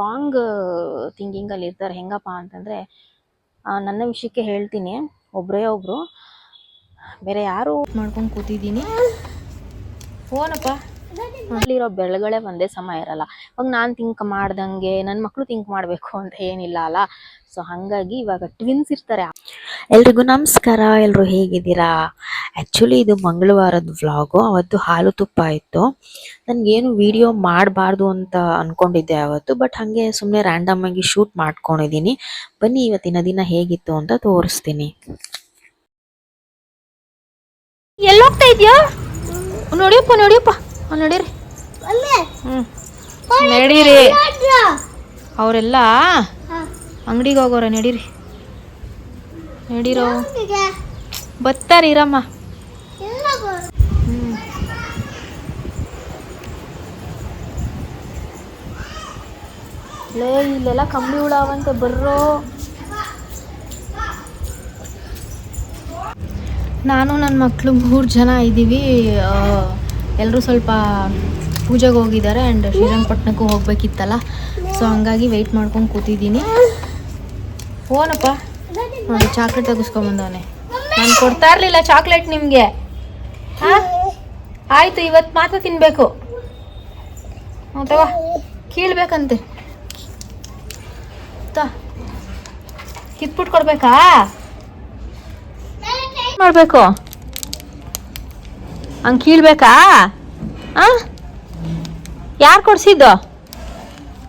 Wrong ಥಿಂಕಿಂಗಲ್ಲಿ ಇರ್ತಾರೆ. ಹೆಂಗಪ್ಪ ಅಂತಂದರೆ ನನ್ನ ವಿಷಯಕ್ಕೆ ಹೇಳ್ತೀನಿ. ಒಬ್ಬರೇ ಒಬ್ಬರು ಬೇರೆ ಯಾರು ಮಾಡ್ಕೊಂಡು ಕೂತಿದ್ದೀನಿ. ಫೋನಪ್ಪ. ಅಲ್ಲಿರೋ ಬೆಳಗಳೇ ಒಂದೇ ಸಮ ಇರಲ್ಲ. ಅವಾಗ ನಾನು ಥಿಂಕ್ ಮಾಡ್ದಂಗೆ ನನ್ನ ಮಕ್ಕಳು ಥಿಂಕ್ ಮಾಡಬೇಕು ಅಂತ ಏನಿಲ್ಲ ಅಲ್ಲ? ಸೊ ಹಾಗಾಗಿ ಇವಾಗ ಟ್ವಿನ್ಸ್ ಇರ್ತಾರೆ. ಎಲ್ರಿಗೂ ನಮಸ್ಕಾರ. ಎಲ್ಲರೂ ಹೇಗಿದ್ದೀರಾ? ಆ್ಯಕ್ಚುಲಿ ಇದು ಮಂಗಳವಾರದ ವ್ಲಾಗು ಅವತ್ತು ಹಾಲು ತುಪ್ಪ ಇತ್ತು. ನನಗೇನು ವಿಡಿಯೋ ಮಾಡಬಾರ್ದು ಅಂತ ಅಂದ್ಕೊಂಡಿದ್ದೆ ಅವತ್ತು ಬಟ್ ಹಾಗೆ ಸುಮ್ಮನೆ ರ್ಯಾಂಡಮ್ ಆಗಿ ಶೂಟ್ ಮಾಡ್ಕೊಂಡಿದ್ದೀನಿ ಬನ್ನಿ, ಇವತ್ತಿನ ದಿನ ಹೇಗಿತ್ತು ಅಂತ ತೋರಿಸ್ತೀನಿ. ಎಲ್ಲೋಗ್ತಾ ಇದೆಯಾ? ನೋಡಿಯಪ್ಪ ನೋಡಿಯಪ್ಪ. ನಡೀರಿ? ಹ್ಞೂ ನಡೀರಿ. ಅವರೆಲ್ಲ ಅಂಗಡಿಗೆ ಹೋಗೋರ ನಡೀರಿ. ನಡೀರೋ. ಬತ್ತಾರ ಇರಮ್ಮ. ಲೇ ಇಲ್ಲೆಲ್ಲ ಕಂಬಿ ಹುಳ ಅವಂತೆ ಬರ್ರೋ. ನಾನು ನನ್ನ ಮಕ್ಕಳು ಮೂರು ಜನ ಇದ್ದೀವಿ. ಎಲ್ಲರೂ ಸ್ವಲ್ಪ ಪೂಜೆಗೆ ಹೋಗಿದ್ದಾರೆ ಆ್ಯಂಡ್ ಶ್ರೀರಂಗಪಟ್ಟಣಕ್ಕೂ ಹೋಗ್ಬೇಕಿತ್ತಲ್ಲ. ಸೊ ಹಂಗಾಗಿ ವೆಯ್ಟ್ ಮಾಡ್ಕೊಂಡು ಕೂತಿದ್ದೀನಿ. ಓನಪ್ಪ ನೋಡಿ ಚಾಕ್ಲೇಟ್ ತೆಗಿಸ್ಕೊಂಬಂದವನೆ. ನಾನು ಕೊಡ್ತಾ ಇರಲಿಲ್ಲ ಚಾಕ್ಲೇಟ್ ನಿಮಗೆ. ಹಾಂ? ಆಯಿತು ಇವತ್ತು ಮಾತ್ರ ತಿನ್ನಬೇಕು ತಗೋ. ಕೀಳ್ಬೇಕಂತೆ. ಕಿತ್ಬಿಟ್ಟು ಕೊಡ್ಬೇಕಾ ಮಾಡಬೇಕು. ಹಂಗೆ ಕೀಳ್ಬೇಕಾ? ಆ? ಯಾರು ಕೊಡ್ಸಿದ್ದು?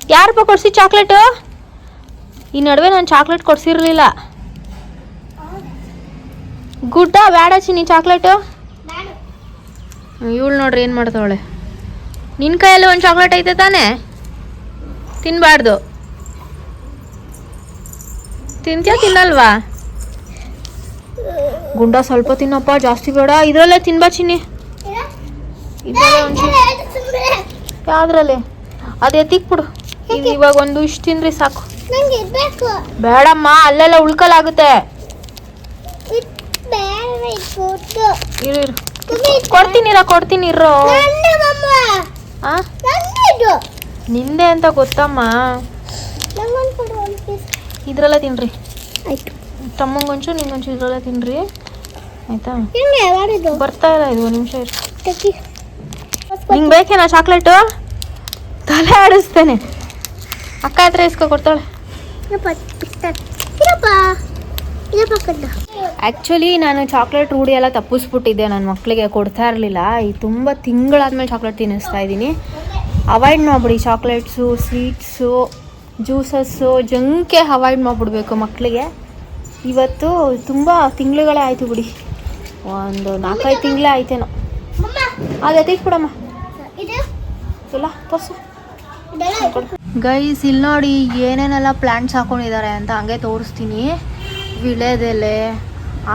ಯಾರಪ್ಪ ಕೊಡ್ಸಿ ಚಾಕ್ಲೇಟು? ಈ ನಡುವೆ ನಾನು ಚಾಕ್ಲೇಟ್ ಕೊಡಿಸಿರಲಿಲ್ಲ. ಗುಡ್ಡ ಬೇಡ ಚಿನ್ನಿ, ಚಾಕ್ಲೇಟು? ಇವಳು ನೋಡ್ರಿ ಏನು ಮಾಡ್ತಾವಳೆ? ನಿನ್ನ ಕೈಯಲ್ಲಿ ಒಂದು ಚಾಕ್ಲೇಟ್ ಐತೆ ತಾನೇ? ತಿನ್ನಬಾರ್ದು ತಿಂತ್ಯಾ, ತಿನ್ನಲ್ವಾ? ಗುಂಡ ಸ್ವಲ್ಪ ತಿನ್ನಪ್ಪ, ಜಾಸ್ತಿ ಬೇಡ. ಇದರಲ್ಲೇ ತಿನ್ಬಾ ಚಿನ್ನಿ. ಯಾವ್ದ್ರಲ್ಲಿ ಅದೇ ತಿಕ್ಬಿಡು. ಇದು ಇವಾಗ ಒಂದು ಇಷ್ಟು ತಿನ್ರಿ ಸಾಕು. ಬೇಡಮ್ಮ ಅಲ್ಲೆಲ್ಲ ಉಳ್ಕಲಾಗುತ್ತೆ. ಕೊಡ್ತೀನಿರ ಕೊಡ್ತೀನಿ ಇರೋ ನಿಂದೆ ಅಂತ ಗೊತ್ತಮ್ಮ. ಇದ್ರಲ್ಲ ತಿನ್ರಿ. ತಮ್ಮಂಗೊಂಚು ನಿಂಗೊಂಚು ಇದ್ರಲ್ಲ ತಿನ್ರಿ. ಆಯ್ತಾ? ಬರ್ತಾ ಇಲ್ಲ ಇದು ಒಂದು ನಿಮಿಷ ಇರು. ನಿಂಗೆ ಬೇಕೇನಾ ಚಾಕ್ಲೇಟು ತಲೆ ಆಡಿಸ್ತೇನೆ. ಅಕ್ಕ ಹತ್ರ ಇಸ್ಕೊ ಕೊಡ್ತಾಳೆ. ಆ್ಯಕ್ಚುಲಿ ನಾನು ಚಾಕ್ಲೇಟ್ ರೂಢಿ ಎಲ್ಲ ತಪ್ಪಿಸ್ಬಿಟ್ಟಿದ್ದೆ. ನನ್ನ ಮಕ್ಕಳಿಗೆ ಕೊಡ್ತಾ ಇರಲಿಲ್ಲ. ಈ ತುಂಬ ತಿಂಗಳಾದ್ಮೇಲೆ ಚಾಕ್ಲೇಟ್ ತಿನ್ನಿಸ್ತಾ ಇದ್ದೀನಿ. ಅವಾಯ್ಡ್ ಮಾಡಿಬಿಡಿ. ಚಾಕ್ಲೇಟ್ಸು ಸ್ವೀಟ್ಸು ಜ್ಯೂಸಸ್ಸು ಜಂಕೆ ಅವಾಯ್ಡ್ ಮಾಡಿಬಿಡ್ಬೇಕು ಮಕ್ಕಳಿಗೆ ಇವತ್ತು ತುಂಬ ತಿಂಗಳುಗಳೇ ಆಯಿತು ಬಿಡಿ. ಒಂದು ನಾಲ್ಕೈದು ತಿಂಗಳೇ ಆಯ್ತೇನೋ. ಅದೇ ಇದು ಇಲ್ಲ ತೋರ್ಸು. ಗೈಸ್ ಇಲ್ಲಿ ನೋಡಿ ಏನೇನೆಲ್ಲ ಪ್ಲ್ಯಾಂಟ್ಸ್ ಹಾಕೊಂಡಿದ್ದಾರೆ ಅಂತ ಹಂಗೆ ತೋರಿಸ್ತೀನಿ. ವಿಳೆದೆಲೆ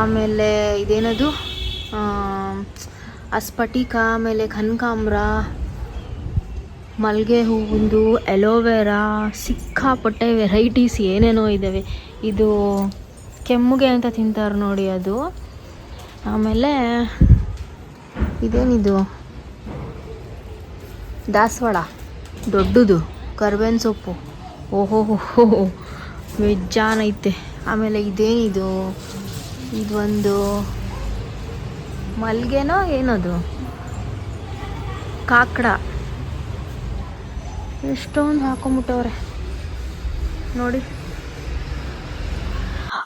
ಆಮೇಲೆ ಇದೇನದು? ಅಸ್ಫಟಿಕ ಆಮೇಲೆ ಕನಕಾಂಬ್ರ ಮಲ್ಲಿಗೆ ಹೂವಿಂದು ಎಲೋವೆರಾ ಸಿಕ್ಕಾಪಟ್ಟೆ ವೆರೈಟೀಸ್ ಏನೇನೋ ಇದ್ದಾವೆ ಇದು ಕೆಮ್ಮುಗೆ ಅಂತ ತಿಂತಾರೆ ನೋಡಿ ಅದು. ಆಮೇಲೆ ಇದೇನಿದು? ದಾಸವಾಳ, ದೊಡ್ಡದು, ಕರ್ಬೇವಿನ ಸೊಪ್ಪು. ಓಹೋ, ಹೋ ವೆಜ್ಜಾನ್ ಐತೆ. ಆಮೇಲೆ ಇದೇನಿದು? ಇದೊಂದು ಮಲ್ಗೆನೋ ಏನದು? ಕಾಕಡ. ಎಷ್ಟೊಂದು ಹಾಕೊಂಬಿಟ್ಟವ್ರೆ. ನೋಡಿ.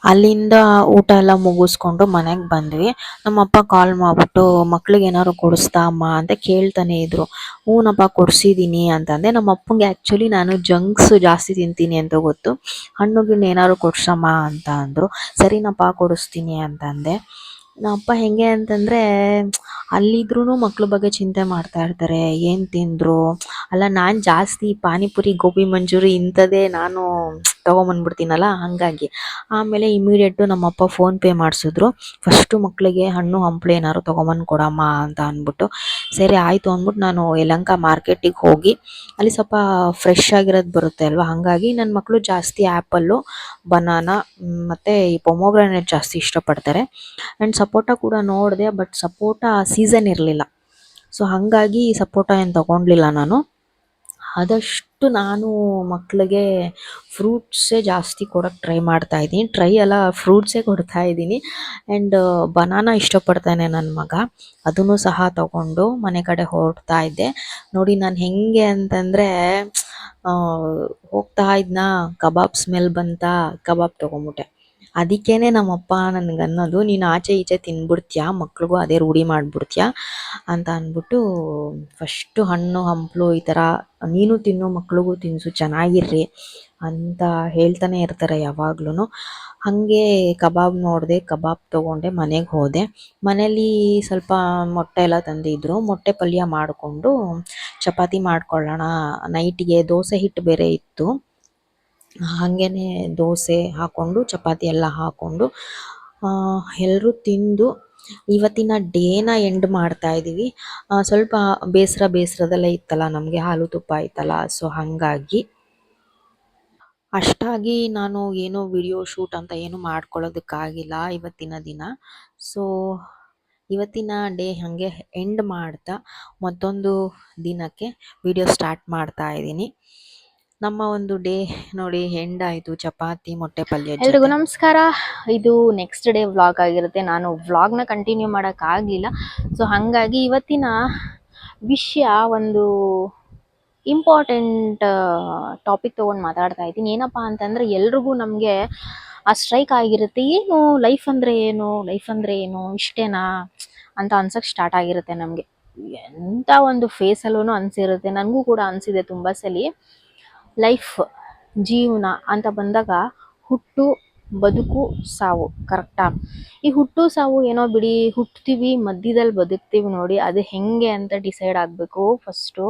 ಅಲ್ಲಿಂದ ಊಟ ಎಲ್ಲ ಮುಗಿಸ್ಕೊಂಡು ಮನೆಗೆ ಬಂದ್ವಿ. ನಮ್ಮಪ್ಪ ಕಾಲ್ ಮಾಡ್ಬಿಟ್ಟು, ಮಕ್ಳಿಗೆ ಏನಾದ್ರು ಕೊಡಿಸ್ತಾ ಅಮ್ಮ? ಅಂತ ಕೇಳ್ತಾನೆ ಇದ್ರು. ಹ್ಞೂನಪ್ಪ ಕೊಡಿಸಿದ್ದೀನಿ ಅಂತಂದೆ. ನಮ್ಮ ಅಪ್ಪಂಗೆ ಆ್ಯಕ್ಚುಲಿ ನಾನು ಜಂಕ್ಸ್ ಜಾಸ್ತಿ ತಿಂತೀನಿ ಅಂತ ಗೊತ್ತು. ಹಣ್ಣು, ಗಿಣ್ಣು ಏನಾದ್ರು ಕೊಡ್ಸಮ್ಮ ಅಂತ ಅಂದರು. ಸರಿನಪ್ಪ, ಕೊಡಿಸ್ತೀನಿ ಅಂತಂದೆ. ನಮ್ಮಪ್ಪ ಹೆಂಗೆ ಅಂತಂದರೆ ಅಲ್ಲಿದ್ರೂ ಮಕ್ಳ ಬಗ್ಗೆ ಚಿಂತೆ ಮಾಡ್ತಾ ಇರ್ತಾರೆ. ಏನು ತಿಂದರು? ಅಲ್ಲ, ನಾನು ಜಾಸ್ತಿ ಪಾನಿಪುರಿ, ಗೋಬಿ ಮಂಚೂರಿ ಇಂಥದ್ದೇ ನಾನು ತೊಗೊಂಬಂದ್ಬಿಡ್ತೀನಲ್ಲ, ಹಾಗಾಗಿ. ಆಮೇಲೆ ಇಮಿಡಿಯೇಟು ನಮ್ಮಪ್ಪ ಫೋನ್ಪೇ ಮಾಡಿಸಿದ್ರು. ಫಸ್ಟು ಮಕ್ಕಳಿಗೆ ಹಣ್ಣು ಹಂಪ್ಲು ಏನಾದ್ರು ತೊಗೊಂಬಂದು ಕೊಡಮ್ಮ ಅಂತ ಅಂದ್ಬಿಟ್ಟು. ಸರಿ, ಆಯಿತು ಅಂದ್ಬಿಟ್ಟು ನಾನು ಯಲಂಕ ಮಾರ್ಕೆಟಿಗೆ ಹೋಗಿ, ಅಲ್ಲಿ ಸ್ವಲ್ಪ ಫ್ರೆಶ್ ಆಗಿರೋದು ಬರುತ್ತೆ ಅಲ್ವಾ? ಹಾಗಾಗಿ ನನ್ನ ಮಕ್ಕಳು ಜಾಸ್ತಿ ಆ್ಯಪಲ್ಲು ಬನಾನಾ ಮತ್ತು ಈ ಪೊಮೊಗ್ರಾನೇಟ್ ಜಾಸ್ತಿ ಇಷ್ಟಪಡ್ತಾರೆ. ಆ್ಯಂಡ್ ಸಪೋಟ ಕೂಡ ನೋಡಿದೆ ಬಟ್ ಸಪೋಟ ಸೀಸನ್ ಇರಲಿಲ್ಲ. ಸೊ ಹಾಗಾಗಿ ಸಪೋಟ ಏನು ತೊಗೊಂಡ್ಲಿಲ್ಲ ನಾನು. ಆದಷ್ಟು ನಾನು ಮಕ್ಕಳಿಗೆ ಫ್ರೂಟ್ಸೇ ಜಾಸ್ತಿ ಕೊಡೋಕ್ಕೆ ಟ್ರೈ ಮಾಡ್ತಾ ಇದ್ದೀನಿ. ಟ್ರೈ ಎಲ್ಲ ಫ್ರೂಟ್ಸೇ ಕೊಡ್ತಾ ಇದ್ದೀನಿ. ಆ್ಯಂಡ್ ಬನಾನ ಇಷ್ಟಪಡ್ತಾನೆ ನನ್ನ ಮಗ. ಅದನ್ನು ಸಹ ತಗೊಂಡು ಮನೆ ಕಡೆ ಹೊರಡ್ತಾ ಇದ್ದೆ. ನೋಡಿ ನಾನು ಹೆಂಗೆ ಅಂತಂದರೆ ಹೋಗ್ತಾ ಇದ್ನ, ಕಬಾಬ್ ಸ್ಮೆಲ್ ಬಂತಾ, ಕಬಾಬ್ ತೊಗೊಂಬಿಟ್ಟೆ. ಅದಕ್ಕೇನೆ ನಮ್ಮಪ್ಪ ನನಗೆ ಅನ್ನೋದು ನೀನು ಆಚೆ ಈಚೆ ತಿನ್ಬಿಡ್ತೀಯಾ, ಮಕ್ಳಿಗೂ ಅದೇ ರೂಢಿ ಮಾಡಿಬಿಡ್ತೀಯಾ? ಅಂತ ಅಂದ್ಬಿಟ್ಟು, ಫಸ್ಟು ಹಣ್ಣು, ಹಂಪಲು ಈ ಥರ, ನೀನು ತಿನ್ನು, ಮಕ್ಳಿಗೂ ತಿನ್ನಿಸು ಚೆನ್ನಾಗಿರ್ರಿ ಅಂತ ಹೇಳ್ತಾನೆ ಇರ್ತಾರೆ ಯಾವಾಗ್ಲೂ ಹಾಗೆ ಕಬಾಬ್ ನೋಡಿದೆ, ಕಬಾಬ್ ತೊಗೊಂಡೆ, ಮನೆಗೆ ಹೋದೆ. ಮನೇಲಿ ಸ್ವಲ್ಪ ಮೊಟ್ಟೆ ಎಲ್ಲ ತಂದಿದ್ರು. ಮೊಟ್ಟೆ ಪಲ್ಯ ಮಾಡಿಕೊಂಡು, ಚಪಾತಿ ಮಾಡ್ಕೊಳ್ಳೋಣ. ನೈಟಿಗೆ ದೋಸೆ ಹಿಟ್ಟು ಬೇರೆ ಇತ್ತು. ಹಾಗೇನೆ ದೋಸೆ ಹಾಕ್ಕೊಂಡು ಚಪಾತಿ ಎಲ್ಲ ಹಾಕ್ಕೊಂಡು ಎಲ್ಲರೂ ತಿಂದು ಇವತ್ತಿನ ಡೇನ ಎಂಡ್ ಮಾಡ್ತಾ ಇದ್ದೀವಿ ಸ್ವಲ್ಪ ಬೇಸರ ಬೇಸರದಲ್ಲೇ ಇತ್ತಲ್ಲ, ನಮಗೆ ಹಾಲು ತುಪ್ಪ ಇತ್ತಲ್ಲ ಸೊ ಹಾಗಾಗಿ ಅಷ್ಟಾಗಿ ನಾನು ಏನೋ ವಿಡಿಯೋ ಶೂಟ್ ಅಂತ ಏನು ಮಾಡ್ಕೊಳ್ಳೋದಕ್ಕಾಗಿಲ್ಲ ಇವತ್ತಿನ ದಿನ. ಸೊ ಇವತ್ತಿನ ಡೇ ಹಾಗೆ ಎಂಡ್ ಮಾಡ್ತಾ ಮತ್ತೊಂದು ದಿನಕ್ಕೆ ವಿಡಿಯೋ ಸ್ಟಾರ್ಟ್ ಮಾಡ್ತಾ ಇದ್ದೀನಿ ನಮ್ಮ ಒಂದು ಡೇ ನೋಡಿ ಎಂಡ್ ಆಯಿತು. ಚಪಾತಿ, ಮೊಟ್ಟೆ ಪಲ್ಯ ಎಲ್ರಿಗೂ. ನಮಸ್ಕಾರ. ಇದು ನೆಕ್ಸ್ಟ್ ಡೇ ವ್ಲಾಗ್ ಆಗಿರುತ್ತೆ. ನಾನು ವ್ಲಾಗ್ನ ಕಂಟಿನ್ಯೂ ಮಾಡೋಕ್ಕಾಗಲಿಲ್ಲ ಸೊ ಹಾಗಾಗಿ ಇವತ್ತಿನ ವಿಷಯ ಒಂದು ಇಂಪಾರ್ಟೆಂಟ್ ಟಾಪಿಕ್ ತೊಗೊಂಡು ಮಾತಾಡ್ತಾ ಇದ್ದೀನಿ. ಏನಪ್ಪ ಅಂತಂದರೆ ಎಲ್ರಿಗೂ ನಮಗೆ ಆ ಸ್ಟ್ರೈಕ್ ಆಗಿರುತ್ತೆ. ಏನು ಲೈಫ್ ಅಂದರೆ ಏನು? ಲೈಫ್ ಅಂದರೆ ಏನು? ಇಷ್ಟೇನಾ ಅಂತ ಅನ್ಸಕ್ಕೆ ಸ್ಟಾರ್ಟ್ ಆಗಿರುತ್ತೆ ನಮಗೆ. ಎಂಥ ಒಂದು ಫೇಸಲ್ಲೂ ಅನಿಸಿರುತ್ತೆ. ನನಗೂ ಕೂಡ ಅನಿಸಿದೆ ತುಂಬ ಸಲ. ಲೈಫ್, ಜೀವನ ಅಂತ ಬಂದಾಗ ಹುಟ್ಟು, ಬದುಕು, ಸಾವು ಕರೆಕ್ಟಾ ಈ ಹುಟ್ಟು, ಸಾವು ಏನೋ ಬಿಡಿ, ಹುಟ್ತೀವಿ, ಮಧ್ಯದಲ್ಲಿ ಬದುಕ್ತೀವಿ ನೋಡಿ, ಅದು ಹೆಂಗೆ ಅಂತ ಡಿಸೈಡ್ ಆಗಬೇಕು ಫಸ್ಟು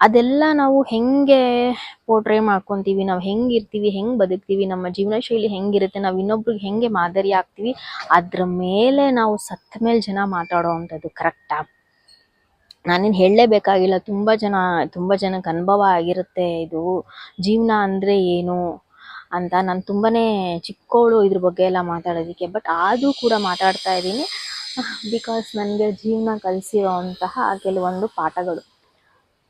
ಅದೆಲ್ಲ ನಾವು ಹೆಂಗೆ ಪೋರ್ಟ್ರೇ ಮಾಡ್ಕೊತೀವಿ, ನಾವು ಹೆಂಗೆ ಇರ್ತೀವಿ, ಹೆಂಗೆ ಬದುಕ್ತೀವಿ, ನಮ್ಮ ಜೀವನ ಶೈಲಿ ಹೆಂಗಿರುತ್ತೆ ನಾವು ಇನ್ನೊಬ್ರಿಗೆ ಹೆಂಗೆ ಮಾದರಿ ಆಗ್ತೀವಿ, ಅದ್ರ ಮೇಲೆ ನಾವು ಸತ್ತ ಮೇಲೆ ಜನ ಮಾತಾಡೋ ಅಂಥದ್ದು ಕರೆಕ್ಟಾ ನಾನೇನು ಹೇಳಲೇಬೇಕಾಗಿಲ್ಲ. ತುಂಬ ಜನ, ತುಂಬ ಜನಕ್ಕೆ ಅನುಭವ ಆಗಿರುತ್ತೆ ಇದು. ಜೀವನ ಅಂದರೆ ಏನು ಅಂತ ನಾನು ತುಂಬಾ ಚಿಕ್ಕವಳು ಇದ್ರ ಬಗ್ಗೆ ಎಲ್ಲ ಮಾತಾಡೋದಕ್ಕೆ. ಬಟ್ ಆದರೂ ಕೂಡ ಮಾತಾಡ್ತಾ ಇದ್ದೀನಿ. ಬಿಕಾಸ್ ನನಗೆ ಜೀವನ ಕಲಿಸಿರೋಂತಹ ಕೆಲವೊಂದು ಪಾಠಗಳು.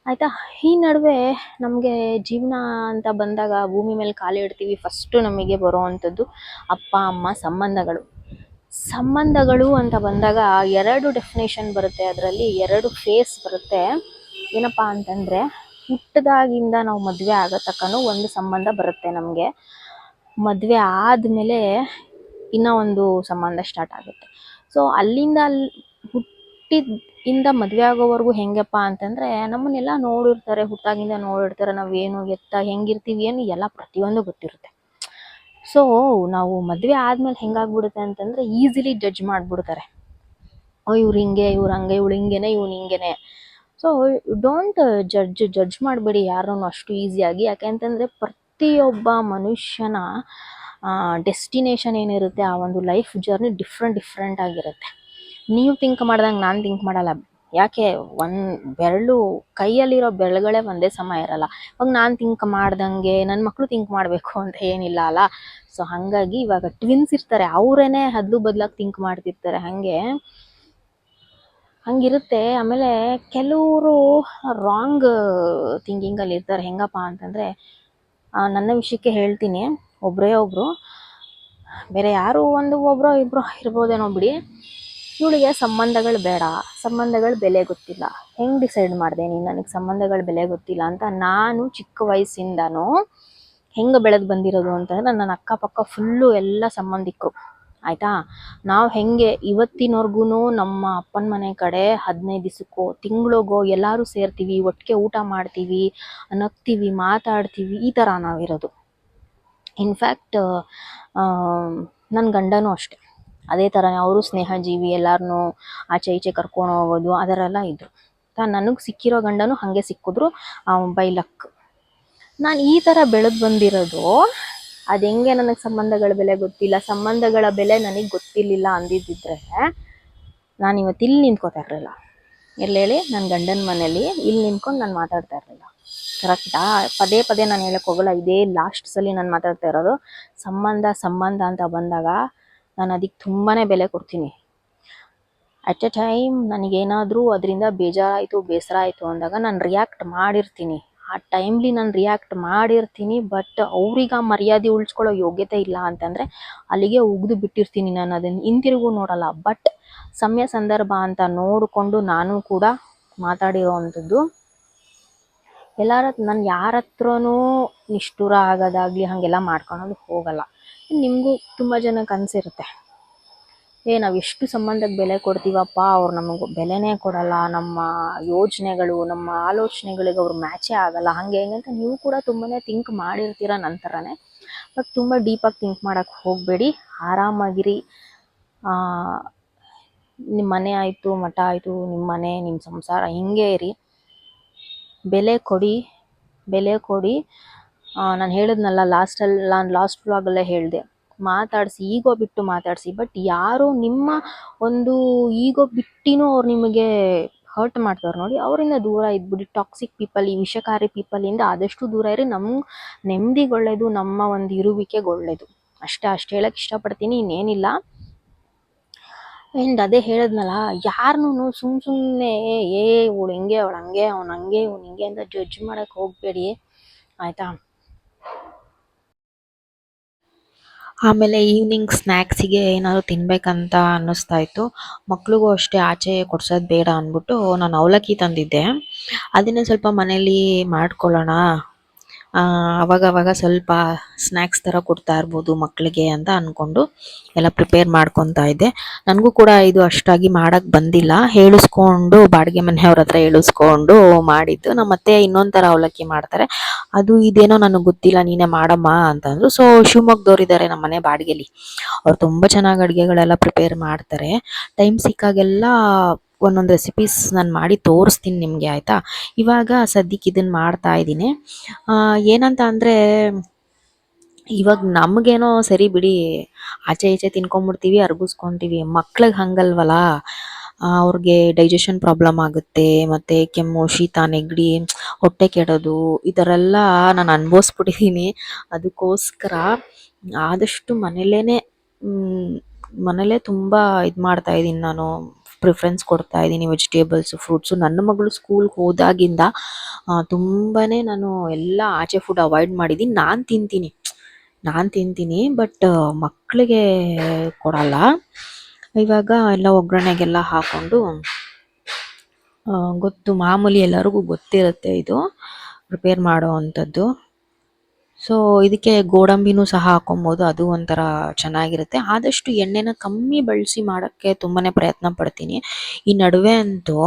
ಆಯಿತಾ? ಈ ನಡುವೆ ನಮಗೆ ಜೀವನ ಅಂತ ಬಂದಾಗ ಭೂಮಿ ಮೇಲೆ ಕಾಲಿಡ್ತೀವಿ ಫಸ್ಟು ನಮಗೆ ಬರೋವಂಥದ್ದು ಅಪ್ಪ, ಅಮ್ಮ, ಸಂಬಂಧಗಳು. ಸಂಬಂಧಗಳು ಅಂತ ಬಂದಾಗ ಎರಡು ಡೆಫಿನೇಷನ್ ಬರುತ್ತೆ. ಅದರಲ್ಲಿ ಎರಡು ಫೇಸ್ ಬರುತ್ತೆ. ಏನಪ್ಪ ಅಂತಂದರೆ ಹುಟ್ಟದಾಗಿಂದ ನಾವು ಮದುವೆ ಆಗೋ ಒಂದು ಸಂಬಂಧ ಬರುತ್ತೆ ನಮಗೆ. ಮದುವೆ ಆದಮೇಲೆ ಇನ್ನೂ ಒಂದು ಸಂಬಂಧ ಸ್ಟಾರ್ಟ್ ಆಗುತ್ತೆ. ಸೊ ಅಲ್ಲಿಂದ ಅಲ್ಲಿ ಹುಟ್ಟಿದ ಇಂದ ಮದುವೆ ಆಗೋವರೆಗೂ ಹೆಂಗಪ್ಪ ಅಂತಂದರೆ, ನಮ್ಮನ್ನೆಲ್ಲ ನೋಡಿರ್ತಾರೆ ಹುಟ್ಟಾಗಿಂದ ನೋಡಿರ್ತಾರೆ ನಾವು ಏನು ಎತ್ತ, ಹೆಂಗಿರ್ತೀವಿ ಏನು ಎಲ್ಲ ಪ್ರತಿಯೊಂದು ಗೊತ್ತಿರುತ್ತೆ. ಸೊ ನಾವು ಮದುವೆ ಆದ್ಮೇಲೆ ಹೆಂಗಾಗ್ಬಿಡುತ್ತೆ ಅಂತಂದ್ರೆ ಈಸಿಲಿ ಜಡ್ಜ್ ಮಾಡ್ಬಿಡ್ತಾರೆ. ಓ, ಇವ್ರು ಹಿಂಗೆ, ಇವ್ರು ಹಂಗೆ, ಇವಳು ಹಿಂಗೇನೆ, ಇವ್ನು ಹಿಂಗೇನೆ. ಸೊ ಡೋಂಟ್ ಜಡ್ಜ್ ಜಡ್ಜ್ ಮಾಡಬೇಡಿ ಯಾರನ್ನು ಅಷ್ಟು ಈಸಿಯಾಗಿ ಯಾಕೆಂತಂದರೆ ಪ್ರತಿಯೊಬ್ಬ ಮನುಷ್ಯನ ಡೆಸ್ಟಿನೇಷನ್ ಏನಿರುತ್ತೆ, ಆ ಒಂದು ಲೈಫ್ ಜರ್ನಿ ಡಿಫ್ರೆಂಟ್ ಡಿಫ್ರೆಂಟ್ ಆಗಿರುತ್ತೆ. ನೀವು ಥಿಂಕ್ ಮಾಡ್ದಂಗೆ ನಾನು ಥಿಂಕ್ ಮಾಡಲ್ಲ. ಯಾಕೆ ಒಂದು ಬೆರಳು ಕೈಯಲ್ಲಿರೋ ಬೆರಳುಗಳೇ ಒಂದೇ ಸಮ ಇರಲ್ಲ. ಇವಾಗ ನಾನು ಥಿಂಕ್ ಮಾಡ್ದಂಗೆ ನನ್ನ ಮಕ್ಕಳು ಥಿಂಕ್ ಮಾಡಬೇಕು ಅಂತ ಏನಿಲ್ಲ ಅಲ್ಲ. ಸೊ ಹಾಗಾಗಿ ಇವಾಗ ಟ್ವಿನ್ಸ್ ಇರ್ತಾರೆ. ಅವರೇನೆ ಹದ್ಲು ಬದಲಾಗಿ ಥಿಂಕ್ ಮಾಡ್ತಿರ್ತಾರೆ. ಹಾಗೆ, ಹಂಗಿರುತ್ತೆ. ಆಮೇಲೆ ಕೆಲವರು ರಾಂಗ್ ಥಿಂಕಿಂಗಲ್ಲಿ ಇರ್ತಾರೆ. ಹೆಂಗಪ್ಪ ಅಂತಂದರೆ ನನ್ನ ವಿಷಯಕ್ಕೆ ಹೇಳ್ತೀನಿ. ಒಬ್ಬರೇ ಒಬ್ಬರು ಬೇರೆ ಯಾರು ಒಂದು ಒಬ್ಬರೋ ಇಬ್ಬರು ಇರ್ಬೋದೇನೋ ಬಿಡಿ. ಇವಳಿಗೆ ಸಂಬಂಧಗಳು ಬೇಡ, ಸಂಬಂಧಗಳು ಬೆಲೆ ಗೊತ್ತಿಲ್ಲ. ಹೆಂಗೆ ಡಿಸೈಡ್ ಮಾಡಿದೆ ನೀನು? ನನಗೆ ಸಂಬಂಧಗಳ ಬೆಲೆ ಗೊತ್ತಿಲ್ಲ ಅಂತ ನಾನು ಚಿಕ್ಕ ವಯಸ್ಸಿಂದನೂ ಹೆಂಗೆ ಬೆಳೆದು ಬಂದಿರೋದು ಅಂತಂದ್ರೆ ನನ್ನ ಅಕ್ಕಪಕ್ಕ ಫುಲ್ಲು ಎಲ್ಲ ಸಂಬಂಧಿಕರು. ಆಯಿತಾ? ನಾವು ಹೆಂಗೆ ಇವತ್ತಿನವರೆಗೂ ನಮ್ಮ ಅಪ್ಪನ ಮನೆ ಕಡೆ ಹದಿನೈದು ದಿವಸಕ್ಕೋ ತಿಂಗಳಿಗೋ ಎಲ್ಲರೂ ಸೇರ್ತೀವಿ ಒಟ್ಟಿಗೆ ಊಟ ಮಾಡ್ತೀವಿ ನಗ್ತೀವಿ ಮಾತಾಡ್ತೀವಿ, ಈ ಥರ ನಾವಿರೋದು. ಇನ್ಫ್ಯಾಕ್ಟ್ ನನ್ನ ಗಂಡನೂ ಅಷ್ಟೆ. ಅದೇ ಥರನೇ ಅವರು ಸ್ನೇಹಜೀವಿ ಎಲ್ಲರನ್ನೂ ಆಚೆ ಈಚೆ ಕರ್ಕೊಂಡು ಹೋಗೋದು ಆ ಥರ ಇದ್ದರು ನನಗೆ ಸಿಕ್ಕಿರೋ ಗಂಡನು ಹಾಗೆ ಸಿಕ್ಕಿದ್ರು ಬೈ ಲಕ್ ನಾನು ಈ ಥರ ಬೆಳೆದು ಬಂದಿರೋದು, ಅದು ಹೆಂಗೆ ನನಗೆ ಸಂಬಂಧಗಳ ಬೆಲೆ ಗೊತ್ತಿಲ್ಲ. ಸಂಬಂಧಗಳ ಬೆಲೆ ನನಗೆ ಗೊತ್ತಿರಲಿಲ್ಲ ಅಂದಿದ್ದಿದ್ರೆ ನಾನು ಇವತ್ತು ಇಲ್ಲಿ ನಿಂತ್ಕೋತಾ ಇರಲಿಲ್ಲ. ಎಲ್ಲೇಳಿ ನನ್ನ ಗಂಡನ ಮನೇಲಿ ಇಲ್ಲಿ ನಿಂತ್ಕೊಂಡು ನಾನು ಮಾತಾಡ್ತಾ ಇರಲಿಲ್ಲ. ಕರೆಕ್ಟಾ ಪದೇ ಪದೇ ನಾನು ಹೇಳಕ್ಕೆ ಹೋಗಲ್ಲ. ಇದೇ ಲಾಸ್ಟ್ ಸಲ ನಾನು ಮಾತಾಡ್ತಾ ಇರೋದು, ಸಂಬಂಧ ಸಂಬಂಧ ಅಂತ ಬಂದಾಗ ನಾನು ಅದಕ್ಕೆ ತುಂಬಾ ಬೆಲೆ ಕೊಡ್ತೀನಿ. ಅಟ್ ಎ ಟೈಮ್ ನನಗೇನಾದರೂ ಅದರಿಂದ ಬೇಜಾರಾಯಿತು ಬೇಸರ ಆಯಿತು ಅಂದಾಗ ನಾನು ರಿಯಾಕ್ಟ್ ಮಾಡಿರ್ತೀನಿ. ಆ ಟೈಮ್ಲಿ ನಾನು ರಿಯಾಕ್ಟ್ ಮಾಡಿರ್ತೀನಿ ಬಟ್ ಅವ್ರಿಗೆ ಮರ್ಯಾದೆ ಉಳಿಸ್ಕೊಳ್ಳೋ ಯೋಗ್ಯತೆ ಇಲ್ಲ ಅಂತಂದರೆ ಅಲ್ಲಿಗೆ ಉಗಿದು ಬಿಟ್ಟಿರ್ತೀನಿ ನಾನು ಅದನ್ನು. ಹಿಂತಿರುಗು ನೋಡಲ್ಲ ಬಟ್ ಸಮಯ ಸಂದರ್ಭ ಅಂತ ನೋಡಿಕೊಂಡು ನಾನು ಕೂಡ ಮಾತಾಡಿರೋ ಅಂಥದ್ದು ಎಲ್ಲರ ನಾನು ಯಾರ ಹತ್ರನೂ ನಿಷ್ಠುರ ಆಗೋದಾಗ್ಲಿ ಹಾಗೆಲ್ಲ ಮಾಡ್ಕೊಳೋದು ಹೋಗಲ್ಲ. ನಿಮಗೂ ತುಂಬ ಜನಕ್ಕೆ ಅನಿಸಿರುತ್ತೆ. ಏ, ನಾವು ಎಷ್ಟು ಸಂಬಂಧಕ್ಕೆ ಬೆಲೆ ಕೊಡ್ತೀವಪ್ಪ, ಅವ್ರು ನಮಗೆ ಬೆಲೆನೇ ಕೊಡಲ್ಲ, ನಮ್ಮ ಯೋಜನೆಗಳು, ನಮ್ಮ ಆಲೋಚನೆಗಳಿಗೆ ಅವ್ರು ಮ್ಯಾಚೇ ಆಗಲ್ಲ. ಹಾಗೆ ಹೆಂಗೆ ಅಂತ ನೀವು ಕೂಡ ತುಂಬಾ ಥಿಂಕ್ ಮಾಡಿರ್ತೀರ ನಂತರನೇ ಬಟ್ ತುಂಬ ಡೀಪಾಗಿ ಥಿಂಕ್ ಮಾಡೋಕ್ಕೆ ಹೋಗಬೇಡಿ. ಆರಾಮಾಗಿರಿ. ನಿಮ್ಮ ಮನೆ ಆಯಿತು, ಮಠ ಆಯಿತು ನಿಮ್ಮ ಮನೆ ನಿಮ್ಮ ಸಂಸಾರ ಹಿಂಗೆ ಇರಿ. ಬೆಲೆ ಕೊಡಿ ಬೆಲೆ ಕೊಡಿ. ನಾನು ಹೇಳಿದ್ನಲ್ಲ ಲಾಸ್ಟಲ್ಲಿ ನಾನು ಲಾಸ್ಟ್ ವ್ಲಾಗಲ್ಲೇ ಹೇಳಿದೆ. ಮಾತಾಡಿಸಿ ಈಗೋ ಬಿಟ್ಟು ಮಾತಾಡಿಸಿ ಬಟ್ ಯಾರು ನಿಮ್ಮ ಒಂದು ಈಗೋ ಬಿಟ್ಟಿನೂ ಅವ್ರು ನಿಮಗೆ ಹರ್ಟ್ ಮಾಡ್ತಾರೆ ನೋಡಿ, ಅವರಿಂದ ದೂರ ಇದ್ಬಿಡಿ. ಟಾಕ್ಸಿಕ್ ಪೀಪಲ್ ಈ ವಿಷಕಾರಿ ಪೀಪಲಿಂದ ಆದಷ್ಟು ದೂರ ಇರಿ. ನಮ್ಮ ನೆಮ್ಮದಿಗೆ ಒಳ್ಳೆಯದು ನಮ್ಮ ಒಂದು ಇರುವಿಕೆಗೆ ಒಳ್ಳೆಯದು ಅಷ್ಟೇ, ಅಷ್ಟು ಹೇಳಕ್ಕೆ ಇಷ್ಟಪಡ್ತೀನಿ, ಇನ್ನೇನಿಲ್ಲ. ಆ್ಯಂಡ್ ಅದೇ ಹೇಳಿದ್ನಲ್ಲ, ಯಾರನ್ನೂ ಸುಮ್ ಸುಮ್ಮನೆ ಏ ಇವಳು ಹಿಂಗೆ, ಅವಳು ಹಂಗೆ, ಅವ್ನು ಹಂಗೆ, ಇವ್ನು ಹಿಂಗೆ ಅಂತ ಜಡ್ಜ್ ಮಾಡಕ್ಕೆ ಹೋಗಬೇಡಿ. ಆಯಿತಾ? ಆಮೇಲೆ ಈವ್ನಿಂಗ್ ಸ್ನ್ಯಾಕ್ಸಿಗೆ ಏನಾದ್ರು ತಿನ್ಬೇಕಂತ ಅನ್ನಿಸ್ತಾ ಇತ್ತು. ಮಕ್ಳಿಗೂ ಅಷ್ಟೇ ಆಚೆ ಕೊಡ್ಸೋದು ಬೇಡ ಅಂದ್ಬಿಟ್ಟು ನಾನು ಅವಲಕ್ಕಿ ತಂದಿದ್ದೆ. ಅದನ್ನೇ ಸ್ವಲ್ಪ ಮನೇಲಿ ಮಾಡ್ಕೊಳ್ಳೋಣ ಅವಾಗವಾಗ ಸ್ವಲ್ಪ ಸ್ನ್ಯಾಕ್ಸ್ ಥರ ಕೊಡ್ತಾ ಇರ್ಬೋದು ಮಕ್ಕಳಿಗೆ ಅಂತ ಅಂದ್ಕೊಂಡು ಎಲ್ಲ ಪ್ರಿಪೇರ್ ಮಾಡ್ಕೊತಾ ಇದ್ದೆ. ನನಗೂ ಕೂಡ ಇದು ಅಷ್ಟಾಗಿ ಮಾಡೋಕ್ಕೆ ಬಂದಿಲ್ಲ. ಹೇಳಿಸ್ಕೊಂಡು ಬಾಡಿಗೆ ಮನೆಯವ್ರ ಹತ್ರ ಹೇಳಿಸ್ಕೊಂಡು ಮಾಡಿದ್ದು. ನಮ್ಮ ಅತ್ತೆ ಇನ್ನೊಂದು ಥರ ಅವಲಕ್ಕಿ ಮಾಡ್ತಾರೆ. ಅದು ಇದೇನೋ ನನಗೆ ಗೊತ್ತಿಲ್ಲ, ನೀನೇ ಮಾಡಮ್ಮ ಅಂತಂದ್ರು. ಸೊ ಶಿವಮೊಗ್ಗದವ್ರು ಇದ್ದಾರೆ ನಮ್ಮ ಮನೆ ಬಾಡಿಗೆಲಿ. ಅವ್ರು ತುಂಬ ಚೆನ್ನಾಗಿ ಅಡುಗೆಗಳೆಲ್ಲ ಪ್ರಿಪೇರ್ ಮಾಡ್ತಾರೆ. ಟೈಮ್ ಸಿಕ್ಕಾಗೆಲ್ಲ ಒಂದೊಂದು ರೆಸಿಪೀಸ್ ನಾನು ಮಾಡಿ ತೋರಿಸ್ತೀನಿ ನಿಮಗೆ, ಆಯಿತಾ? ಇವಾಗ ಸದ್ಯಕ್ಕೆ ಇದನ್ನು ಮಾಡ್ತಾ ಇದ್ದೀನಿ. ಏನಂತ ಅಂದರೆ, ಇವಾಗ ನಮಗೇನೋ ಸರಿ ಬಿಡಿ, ಆಚೆ ಈಚೆ ತಿನ್ಕೊಂಬಿಡ್ತೀವಿ, ಅರ್ಗಿಸ್ಕೊಂತೀವಿ. ಮಕ್ಳಿಗೆ ಹಂಗಲ್ವಲ್ಲ ಅವ್ರಿಗೆ ಡೈಜೆಷನ್ ಪ್ರಾಬ್ಲಮ್ ಆಗುತ್ತೆ, ಮತ್ತು ಕೆಮ್ಮು, ಶೀತ, ನೆಗಡಿ, ಹೊಟ್ಟೆ ಕೆಡೋದು ಈ ಥರ ಎಲ್ಲ ನಾನು ಅನುಭವಿಸ್ಬಿಟ್ಟಿದ್ದೀನಿ ಅದಕ್ಕೋಸ್ಕರ ಆದಷ್ಟು ಮನೇಲೇ ಮನೇಲೇ ತುಂಬ ಇದು ಮಾಡ್ತಾ ಇದ್ದೀನಿ ನಾನು. ಪ್ರಿಫರೆನ್ಸ್ ಕೊಡ್ತಾ ಇದ್ದೀನಿ ವೆಜಿಟೇಬಲ್ಸ್ ಫ್ರೂಟ್ಸು ನನ್ನ ಮಗಳು ಸ್ಕೂಲ್ಗೆ ಹೋದಾಗಿಂದ ತುಂಬಾ ನಾನು ಎಲ್ಲ ಆಚೆ ಫುಡ್ ಅವಾಯ್ಡ್ ಮಾಡಿದ್ದೀನಿ. ನಾನು ತಿಂತೀನಿ. ನಾನು ತಿಂತೀನಿ ಬಟ್ ಮಕ್ಕಳಿಗೆ ಕೊಡಲ್ಲ. ಇವಾಗ ಎಲ್ಲ ಒಗ್ಗರಣೆಗೆಲ್ಲ ಹಾಕ್ಕೊಂಡು ಗೊತ್ತು ಮಾಮೂಲಿ ಎಲ್ಲರಿಗೂ ಗೊತ್ತಿರುತ್ತೆ ಇದು. ಪ್ರಿಪೇರ್ ಮಾಡೋ ಅಂಥದ್ದು. ಸೊ ಇದಕ್ಕೆ ಗೋಡಂಬಿನೂ ಸಹ ಹಾಕೊಬೋದು. ಅದು ಒಂಥರ ಚೆನ್ನಾಗಿರುತ್ತೆ. ಆದಷ್ಟು ಎಣ್ಣೆನ ಕಮ್ಮಿ ಬಳಸಿ ಮಾಡೋಕ್ಕೆ ತುಂಬಾ ಪ್ರಯತ್ನ ಪಡ್ತೀನಿ. ಈ ನಡುವೆ ಅಂತೂ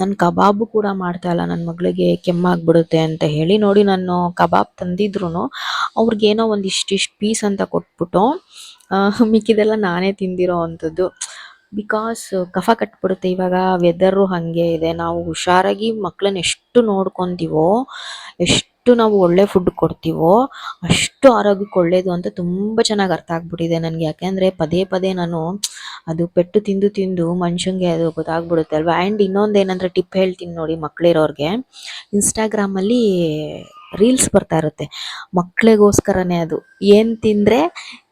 ನಾನು ಕಬಾಬು ಕೂಡ ಮಾಡ್ತಾ ಇಲ್ಲ. ನನ್ನ ಮಗಳಿಗೆ ಕೆಮ್ಮಾಗ್ಬಿಡುತ್ತೆ ಅಂತ ಹೇಳಿ ನೋಡಿ ನಾನು ಕಬಾಬ್ ತಂದಿದ್ರು ಅವ್ರಿಗೇನೋ ಒಂದು ಇಷ್ಟಿಷ್ಟು ಪೀಸ್ ಅಂತ ಕೊಟ್ಬಿಟ್ಟು ಮಿಕ್ಕಿದೆಲ್ಲ ನಾನೇ ತಿಂದಿರೋ ಅಂಥದ್ದು. ಬಿಕಾಸ್ ಕಫ ಕಟ್ಬಿಡುತ್ತೆ. ಇವಾಗ ವೆದರು ಹಾಗೆ ಇದೆ. ನಾವು ಹುಷಾರಾಗಿ ಮಕ್ಕಳನ್ನ ಎಷ್ಟು ನೋಡ್ಕೊತೀವೋ, ಎಷ್ಟು ನಾವು ಒಳ್ಳೆ ಫುಡ್ ಕೊಡ್ತೀವೋ ಅಷ್ಟು ಆರೋಗ್ಯಕ್ಕೆ ಒಳ್ಳೇದು ಅಂತ ತುಂಬ ಚೆನ್ನಾಗಿ ಅರ್ಥ ಆಗ್ಬಿಟ್ಟಿದೆ ನನಗೆ. ಯಾಕೆಂದರೆ ಪದೇ ಪದೇ ನಾನು ಅದು ಪೆಟ್ಟು ತಿಂದು ತಿಂದು ಮನುಷ್ಯಂಗೆ ಅದು ಗೊತ್ತಾಗ್ಬಿಡುತ್ತೆ ಅಲ್ವಾ? ಆ್ಯಂಡ್ ಇನ್ನೊಂದು ಏನಂದರೆ ಟಿಪ್ ಹೇಳ್ತೀನಿ ನೋಡಿ ಮಕ್ಕಳಿರೋರಿಗೆ ಇನ್ಸ್ಟಾಗ್ರಾಮಲ್ಲಿ ರೀಲ್ಸ್ ಬರ್ತಾ ಇರುತ್ತೆ. ಮಕ್ಕಳಿಗೋಸ್ಕರನೇ ಅದು. ಏನು ತಿಂದರೆ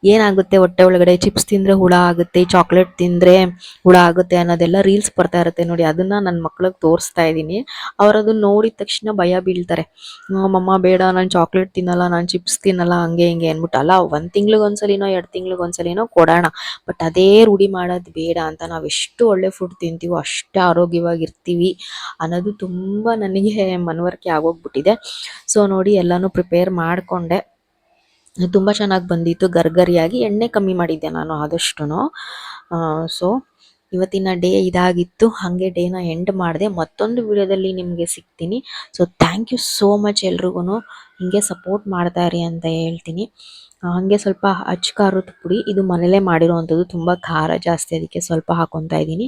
ಏನಾಗುತ್ತೆ? ಹೊಟ್ಟೆ ಒಳಗಡೆ ಚಿಪ್ಸ್ ತಿಂದ್ರೆ ಹುಳ ಆಗುತ್ತೆ ಚಾಕ್ಲೇಟ್ ತಿಂದ್ರೆ ಹುಳ ಆಗುತ್ತೆ ಅನ್ನೋದೆಲ್ಲ ರೀಲ್ಸ್ ಬರ್ತಾ ಇರುತ್ತೆ ನೋಡಿ. ಅದನ್ನ ನನ್ನ ಮಕ್ಳಿಗೆ ತೋರಿಸ್ತಾ ಇದ್ದೀನಿ. ಅವ್ರು ಅದನ್ನ ನೋಡಿದ ತಕ್ಷಣ ಭಯ ಬೀಳ್ತಾರೆ. ಮಮ್ಮ, ಬೇಡ, ನಾನು ಚಾಕ್ಲೇಟ್ ತಿನ್ನಲ್ಲ, ನಾನು ಚಿಪ್ಸ್ ತಿನ್ನಲ್ಲ, ಹಂಗೆ, ಹಿಂಗೆ ಅಂದ್ಬಿಟ್ಟು. ಅಲ್ಲ, ಒಂದು ತಿಂಗ್ಳಿಗೆ ಒಂದ್ಸಲಿನೋ, ಎರಡು ತಿಂಗ್ಳಿಗೆ ಒಂದ್ಸಲಿನೋ ಕೊಡೋಣ. ಬಟ್ ಅದೇ ರೂಢಿ ಮಾಡೋದು ಬೇಡ ಅಂತ ನಾವು ಎಷ್ಟು ಒಳ್ಳೆ ಫುಡ್ ತಿಂತೀವೋ ಅಷ್ಟೇ ಆರೋಗ್ಯವಾಗಿರ್ತೀವಿ ಅನ್ನೋದು ತುಂಬ ನನಗೆ ಮನವರಿಕೆ ಆಗೋಗ್ಬಿಟ್ಟಿದೆ. ಸೊ ನೋಡಿ, ಎಲ್ಲನೂ ಪ್ರಿಪೇರ್ ಮಾಡಿಕೊಂಡೆ. ತುಂಬ ಚೆನ್ನಾಗಿ ಬಂದಿತ್ತು. ಗರ್ಗರಿಯಾಗಿ ಎಣ್ಣೆ ಕಮ್ಮಿ ಮಾಡಿದ್ದೆ ನಾನು ಆದಷ್ಟು ಸೊ ಇವತ್ತಿನ ಡೇ ಇದಾಗಿತ್ತು. ಹಾಗೆ ಡೇನ ಎಂಡ್ ಮಾಡಿದೆ. ಮತ್ತೊಂದು ವಿಡಿಯೋದಲ್ಲಿ ನಿಮಗೆ ಸಿಗ್ತೀನಿ. So thank you so much ಎಲ್ರಿಗೂ ಹಿಂಗೆ ಸಪೋರ್ಟ್ ಮಾಡ್ತಾ ಇರಿ ಅಂತ ಹೇಳ್ತೀನಿ. ಹಾಗೆ ಸ್ವಲ್ಪ ಅಚ್ಚ ಖಾರದ ಪುಡಿ ಇದು ಮನೇಲೆ ಮಾಡಿರುವಂಥದ್ದು ತುಂಬ ಖಾರ ಜಾಸ್ತಿ, ಅದಕ್ಕೆ ಸ್ವಲ್ಪ ಹಾಕೊತಾ ಇದ್ದೀನಿ.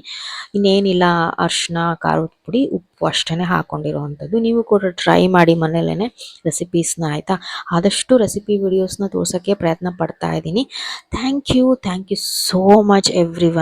ಇನ್ನೇನಿಲ್ಲ ಅರಿಶಿನ ಖಾರದ ಪುಡಿ, ಉಪ್ಪು ಅಷ್ಟೇ ಹಾಕೊಂಡಿರೋವಂಥದ್ದು. ನೀವು ಕೂಡ ಟ್ರೈ ಮಾಡಿ ಮನೇಲೇ ರೆಸಿಪೀಸ್ನ ಆಯಿತಾ? ಆದಷ್ಟು ರೆಸಿಪಿ ವಿಡಿಯೋಸ್ನ ತೋರ್ಸೋಕ್ಕೆ ಪ್ರಯತ್ನ ಪಡ್ತಾ ಇದ್ದೀನಿ. Thank you thank you so much every